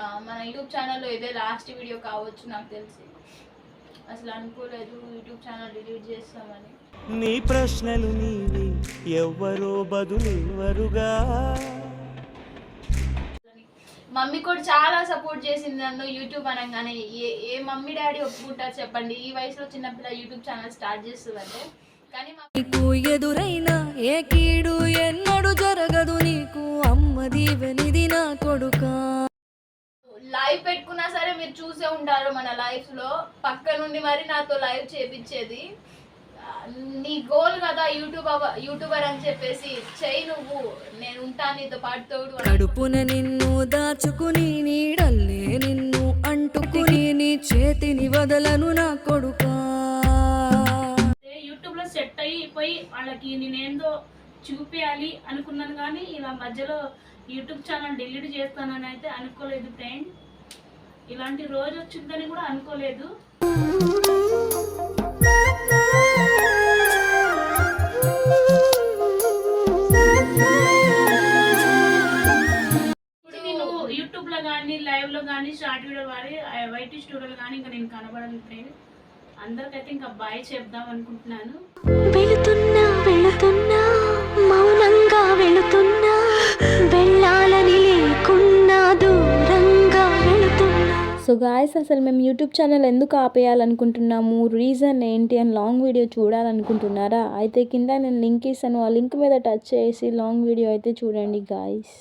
ఆ, మన యూట్యూబ్ ఛానల్లో ఇదే లాస్ట్ వీడియో కావచ్చు నాకు తెలిసి. అసలు అనుకోలేదు యూట్యూబ్ ఛానల్ డిలీట్ చేస్తామని. నీ ప్రశ్నలు నీవి ఎవ్వరో బదులెవరుగా మమ్మీ కూడా చాలా సపోర్ట్ చేసింది నన్ను యూట్యూబ్ అనగానే. ఏ ఏ మమ్మీ డాడీ ఒప్పుకుంటారు చెప్పండి. ఈ వయసులో చిన్నపిల్ల యూట్యూబ్ ఛానల్ స్టార్ట్ చేస్తుందంటే. కానీ ఎదురైనా ఏ కీడు ఎన్నడు జరగదు లైవ్ పెట్టుకున్నా సరే మీరు చూసే ఉంటారు మన లైఫ్లో పక్క నుండి మరి నాతో లైవ్ చేపించేది నీ గోల్ కదా యూట్యూబ్ యూట్యూబర్ అని చెప్పేసి చెయ్యి నువ్వు నేను ఉంటాను నీతో పాటు తోడు. కడుపున నిన్ను దాచుకుని నీడల్లే నిన్ను అంటుకుని నీ చేతిని వదలను నా కొడుకా అయితే యూట్యూబ్లో సెట్ అయిపోయి వాళ్ళకి నేనేందో చూపించాలి అనుకున్నాను కానీ ఇలా మధ్యలో యూట్యూబ్ ఛానల్ డిలీట్ చేస్తానని అయితే అనుకోలేదు ఫ్రెండ్. ఇలాంటి రోజు వచ్చిందని కూడా అనుకోలేదు. నేను యూట్యూబ్లో కానీ లైవ్లో కానీ షార్ట్ వీడియో కానీ వైట్ స్టూడియోలో కానీ ఇంకా నేను కనబడను ఫ్రెండ్. అందరికైతే ఇంకా బాయ్ చెప్దాం అనుకుంటున్నాను. సో గాయస్ అసలు మేము యూట్యూబ్ ఛానల్ ఎందుకు ఆపేయాలనుకుంటున్నాము? రీజన్ ఏంటి? అని లాంగ్ వీడియో చూడాలనుకుంటున్నారా? అయితే కింద నేను లింక్ ఇస్తాను. ఆ లింక్ మీద టచ్ చేసి లాంగ్ వీడియో అయితే చూడండి గాయస్